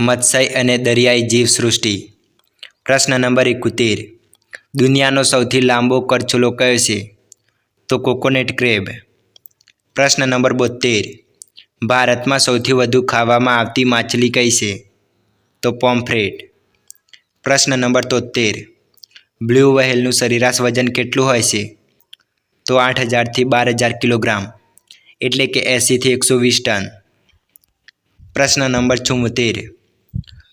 મત્સ્ય અને દરિયાઈ જીવસૃષ્ટિ. પ્રશ્ન નંબર એકોતેર. દુનિયાનો સૌથી લાંબો કરચલો કયો છે? તો કોકોનેટ ક્રેબ. પ્રશ્ન નંબર બોતેર ભારતમાં સૌથી વધુ ખાવામાં આવતી માછલી કઈ છે? તો પોમ્ફ્રેટ. પ્રશ્ન નંબર તોતેર બ્લુ વહેલનું સરેરાશ વજન કેટલું હોય છે? તો આઠ હજારથી બાર હજાર કિલોગ્રામ. એટલે કે એંસીથી એકસો વીસ ટન. પ્રશ્ન નંબર ચુમ્મોતેર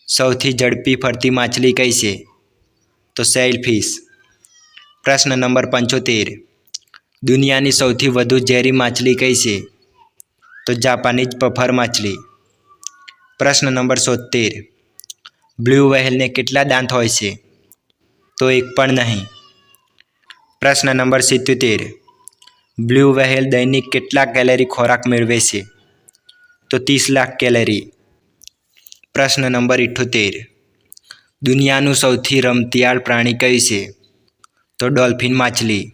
સૌથી ઝડપી ફરતી માછલી કઈ છે? તો સેલફિશ. પ્રશ્ન નંબર પંચોતેર. દુનિયાની સૌથી વધુ ઝેરી માછલી કઈ છે? તો જાપાનીઝ પફર માછલી. પ્રશ્ન નંબર સોતેર બ્લુ વહેલને કેટલા દાંત હોય છે? તો એક પણ નહીં. પ્રશ્ન નંબર સિત્યોતેર. બ્લુ વહેલ દૈનિક કેટલા કેલેરી ખોરાક મેળવે છે? તો ત્રીસ લાખ કેલેરી. પ્રશ્ન નંબર ઇઠ્ઠોતેર દુનિયાનું સૌથી રમતિયાળ પ્રાણી કયું છે? તો ડોલ્ફિન માછલી.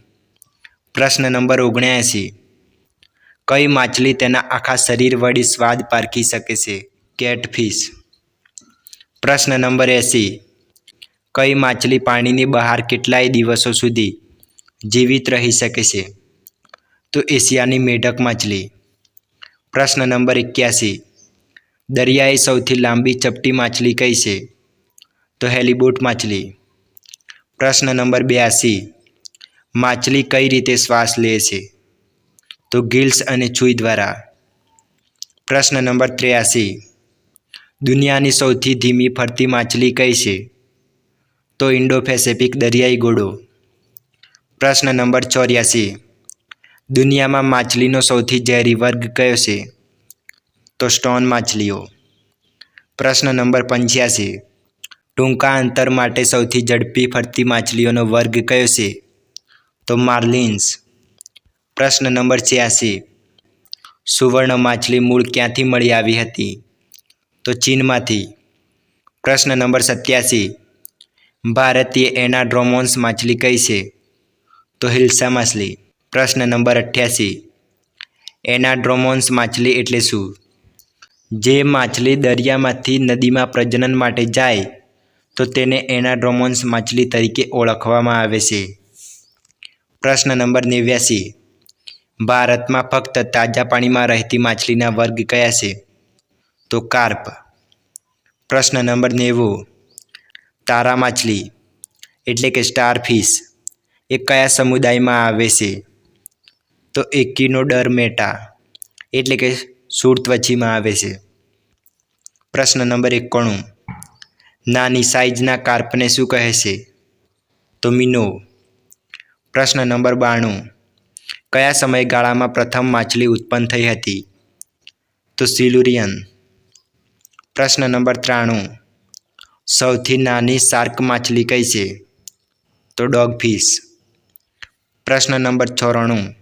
પ્રશ્ન નંબર ઓગણ્યાએંસી કઈ માછલી તેના આખા શરીર વળી સ્વાદ પારખી શકે છે? કેટફિશ. પ્રશ્ન નંબર એંસી. કઈ માછલી પાણીની બહાર કેટલાય દિવસો સુધી જીવિત રહી શકે છે? તો એશિયાની મેઢક માછલી. પ્રશ્ન નંબર એક્યાસી. દરિયાઈ સૌથી લાંબી ચપટી માછલી કઈ છે? તો હેલીબોટ માછલી. પ્રશ્ન નંબર બ્યાસી. માછલી કઈ રીતે શ્વાસ લે છે? તો ગિલ્સ અને છુઈ દ્વારા. પ્રશ્ન નંબર ત્ર્યાસી. દુનિયાની સૌથી ધીમી ફરતી માછલી કઈ છે? તો ઇન્ડો પેસેફિક દરિયાઈ ઘોડો. પ્રશ્ન નંબર ચોર્યાસી. દુનિયામાં માછલીનો સૌથી ઝેરી વર્ગ કયો છે? તો સ્ટોન માછલીઓ પ્રશ્ન નંબર પંચ્યાસી. ટૂંકા અંતર માટે સૌથી ઝડપી ફરતી માછલીઓનો વર્ગ કયો છે? તો માર્લિન્સ. પ્રશ્ન નંબર છ્યાસી. સુવર્ણ માછલી મૂળ ક્યાંથી મળી આવી હતી? તો ચીનમાંથી. પ્રશ્ન નંબર સત્યાસી. ભારતીય એનાડ્રોમોન્સ માછલી કઈ છે? તો હિલ્સા માછલી. પ્રશ્ન નંબર અઠ્યાસી. એનાડ્રોમોન્સ માછલી એટલે શું? જે માછલી દરિયામાંથી નદીમાં પ્રજનન માટે જાય, તો તેને એનાડ્રોમોન્સ માછલી તરીકે ઓળખવામાં આવે છે. પ્રશ્ન નંબર નેવ્યાસી. ભારતમાં ફક્ત તાજા પાણીમાં રહેતી માછલીના વર્ગ કયા છે? તો કાર્પ. પ્રશ્ન નંબર નેવું. તારા માછલી, એટલે કે સ્ટારફિશ, એ કયા સમુદાયમાં આવે છે? તો એકિનોડર્મેટા એટલે કે સૂળત્વચીમાં આવે છે. પ્રશ્ન નંબર એકોણું નાની સાઇઝના કાર્પને શું કહે છે? તો મીનો. પ્રશ્ન નંબર બાણું. કયા સમયગાળામાં પ્રથમ માછલી ઉત્પન્ન થઈ હતી? તો સિલુરિયન. પ્રશ્ન નંબર ત્રાણું. સૌથી નાની શાર્ક માછલી કઈ છે? તો ડોગફિશ. પ્રશ્ન નંબર ચોરાણું.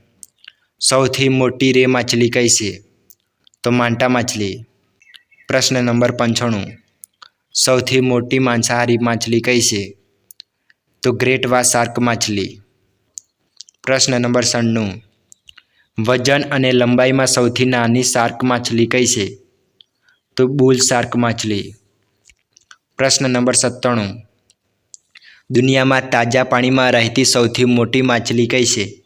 સૌથી મોટી રે માછલી કઈ છે? તો માંટા માછલી. પ્રશ્ન નંબર પંચાણું. સૌથી મોટી માંસાહારી માછલી કઈ છે? તો ગ્રેટ વા શાર્ક માછલી. પ્રશ્ન નંબર સણનું વજન અને લંબાઈમાં સૌથી નાની શાર્ક માછલી કઈ છે? તો બુલ શાર્ક માછલી. પ્રશ્ન નંબર સત્તાણું. દુનિયામાં તાજા પાણીમાં રહેતી સૌથી મોટી માછલી કઈ છે?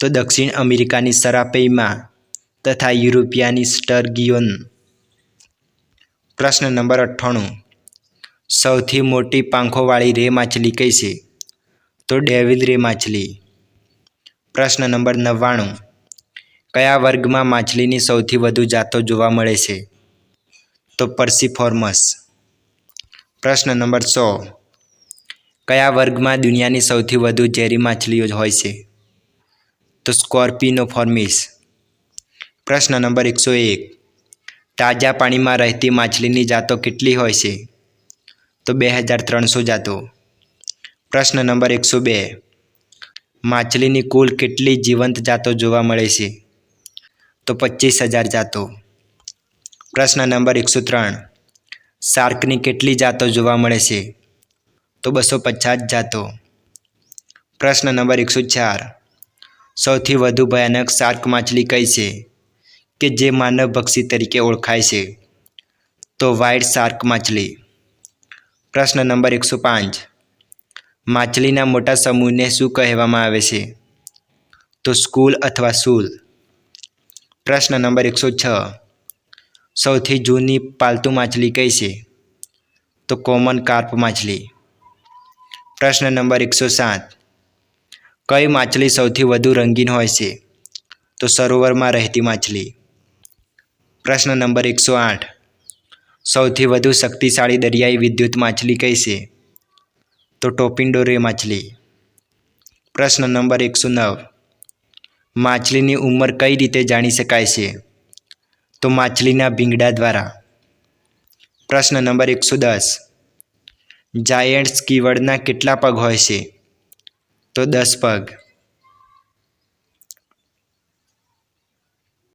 તો દક્ષિણ અમેરિકાની સરાપેઈમાં તથા યુરોપિયાની સ્ટર્ગિયોન. પ્રશ્ન નંબર અઠ્ઠાણું. સૌથી મોટી પાંખોવાળી રે માછલી કઈ છે? તો ડેવિલ રે માછલી. પ્રશ્ન નંબર નવ્વાણું. કયા વર્ગમાં માછલીની સૌથી વધુ જાતો જોવા મળે છે? તો પર્સિફોર્મસ. પ્રશ્ન નંબર સો. કયા વર્ગમાં દુનિયાની સૌથી વધુ ઝેરી માછલીઓ હોય છે? તો સ્કોર્પિનો ફોર્મિસ પ્રશ્ન નંબર એકસો એક. તાજા પાણીમાં રહેતી માછલીની જાતો કેટલી હોય છે? તો બે હજાર ત્રણસો જાતો. પ્રશ્ન નંબર એકસો બે. માછલીની કુલ કેટલી જીવંત જાતો જોવા મળે છે? તો પચીસ હજાર જાતો. પ્રશ્ન નંબર એકસો ત્રણ. શાર્કની કેટલી જાતો જોવા મળે છે? તો બસો પચાસ જાતો. પ્રશ્ન નંબર એકસો ચાર. સૌથી વધુ ભયાનક શાર્ક માછલી કઈ છે? કે જે માનવભક્ષી તરીકે ઓળખાય છે. તો વ્હાઇટ શાર્ક માછલી. પ્રશ્ન નંબર એકસો પાંચ. માછલીના મોટા સમૂહને શું કહેવામાં આવે છે? તો સ્કૂલ અથવા સૂલ પ્રશ્ન નંબર એકસો છ. સૌથી જૂની પાલતુ માછલી કઈ છે? તો કોમન કાર્પ માછલી. પ્રશ્ન નંબર એકસો સાત. કઈ માછલી સૌથી વધુ રંગીન હોય છે? તો સરોવરમાં રહેતી માછલી. પ્રશ્ન નંબર એકસો આઠ. સૌથી વધુ શક્તિશાળી દરિયાઈ વિદ્યુત માછલી કઈ છે? તો ટોપિન્ડોરે માછલી. પ્રશ્ન નંબર એકસો નવ. માછલીની ઉંમર કઈ રીતે જાણી શકાય છે? તો માછલીના ભીંગડા દ્વારા. પ્રશ્ન નંબર એકસો દસ. જાયન્ટ સ્કીવર્ડના કેટલા પગ હોય છે? તો દસ પગ.